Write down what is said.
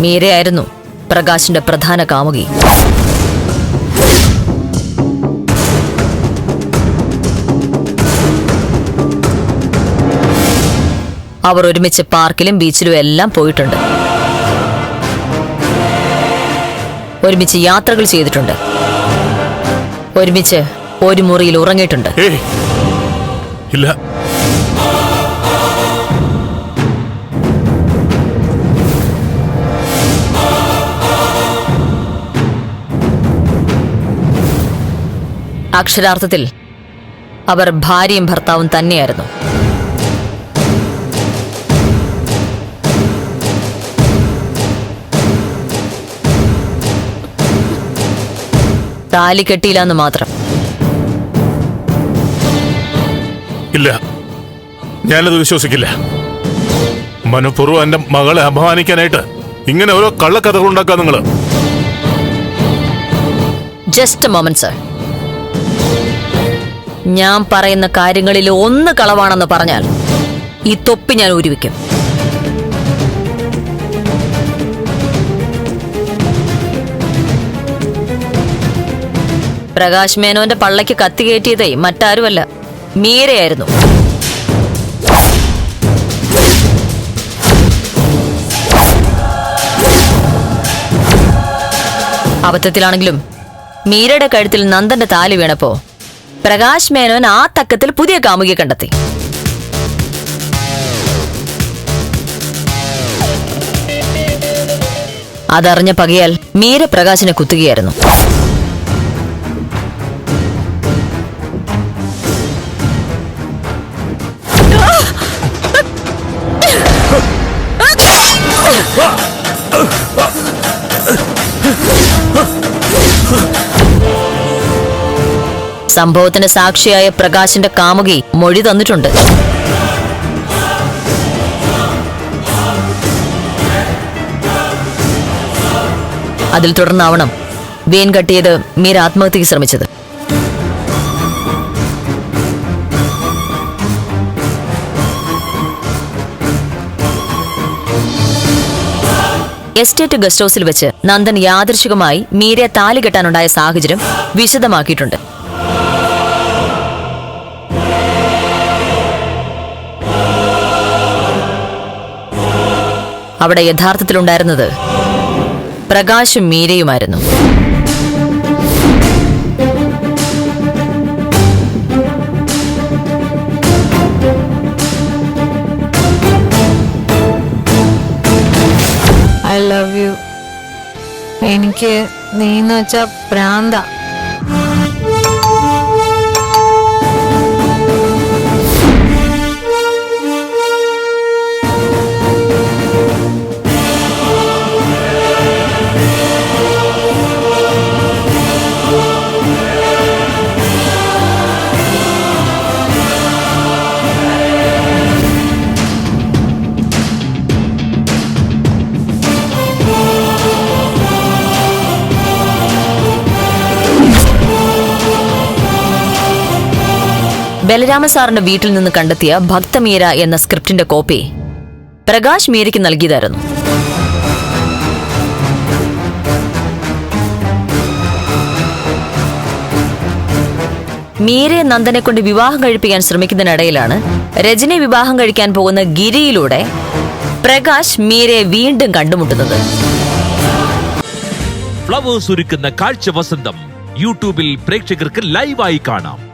മീരയായിരുന്നു പ്രകാശിന്റെ പ്രധാന കാമുകി. അവർ ഒരുമിച്ച് പാർക്കിലും ബീച്ചിലും എല്ലാം പോയിട്ടുണ്ട്. ഒരുമിച്ച് യാത്രകൾ ചെയ്തിട്ടുണ്ട്. ഒരുമിച്ച് ഒരു മുറിയിൽ ഉറങ്ങിയിട്ടുണ്ട്. ഇല്ല. അക്ഷരാർത്ഥത്തിൽ അവർ ഭാര്യയും ഭർത്താവും തന്നെയായിരുന്നു. താലി കെട്ടിയില്ല എന്ന് മാത്രം. ഇല്ല. ഞാനത് വിശ്വസിക്കില്ല. മനഃപൂർവം എന്റെ മകളെ അപമാനിക്കാനായിട്ട് ഇങ്ങനെ ഓരോ കള്ളക്കഥകൾ ഉണ്ടാക്കാ നിങ്ങൾ. ജസ്റ്റ് മൊമെന്റ് സർ ഞാൻ പറയുന്ന കാര്യങ്ങളിൽ ഒന്ന് കളവാണെന്ന് പറഞ്ഞാൽ ഈ തൊപ്പി ഞാൻ ഊരിവെക്കും. പ്രകാശ് മേനോന്റെ പള്ളയ്ക്ക് കത്തി കയറ്റിയതേ മറ്റാരുമല്ല മീരയായിരുന്നു. അബദ്ധത്തിലാണെങ്കിലും മീരയുടെ കഴുത്തിൽ നന്ദന്റെ താലി വീണപ്പോ പ്രകാശ് മേനോൻ ആ തക്കത്തിൽ പുതിയ കാമുകിയെ കണ്ടെത്തി. അതറിഞ്ഞ പകയാൽ മീര പ്രകാശിനെ കുത്തുകയായിരുന്നു. സംഭവത്തിന് സാക്ഷിയായ പ്രകാശിന്റെ കാമുകി മൊഴി തന്നിട്ടുണ്ട്. അതിൽ തുടർന്നാവണം വീൻ കട്ടിയത് മീര ആത്മഹത്യക്ക് ശ്രമിച്ചത്. എസ്റ്റേറ്റ് ഗസ്റ്റ് ഹൌസിൽ വെച്ച് നന്ദൻ യാദൃശികമായി മീരയെ താലി കെട്ടാനുണ്ടായ സാഹചര്യം വിശദമാക്കിയിട്ടുണ്ട്. അവിടെ യഥാർത്ഥത്തിലുണ്ടായിരുന്നത് പ്രകാശും മീരയുമായിരുന്നു. ഐ ലവ് യു എനിക്ക് നീന്ന് വെച്ചാ പ്രാന്ത. ബലരാമ സാറിന്റെ വീട്ടിൽ നിന്ന് കണ്ടെത്തിയ ഭക്തമീര എന്ന സ്ക്രിപ്റ്റിന്റെ കോപ്പി പ്രകാശ് മീരയ്ക്ക് നൽകിയതായിരുന്നു. മീരയെ നന്ദനെ കൊണ്ട് വിവാഹം കഴിപ്പിക്കാൻ ശ്രമിക്കുന്നതിനിടയിലാണ് രജനി വിവാഹം കഴിക്കാൻ പോകുന്ന ഗിരിയിലൂടെ പ്രകാശ് മീരയെ വീണ്ടും കണ്ടുമുട്ടുന്നത്. ഫ്ലവേഴ്സ് ഒരുക്കുന്ന കാഴ്ച വസന്തം യൂട്യൂബിൽ പ്രേക്ഷകർക്ക് ലൈവായി കാണാം.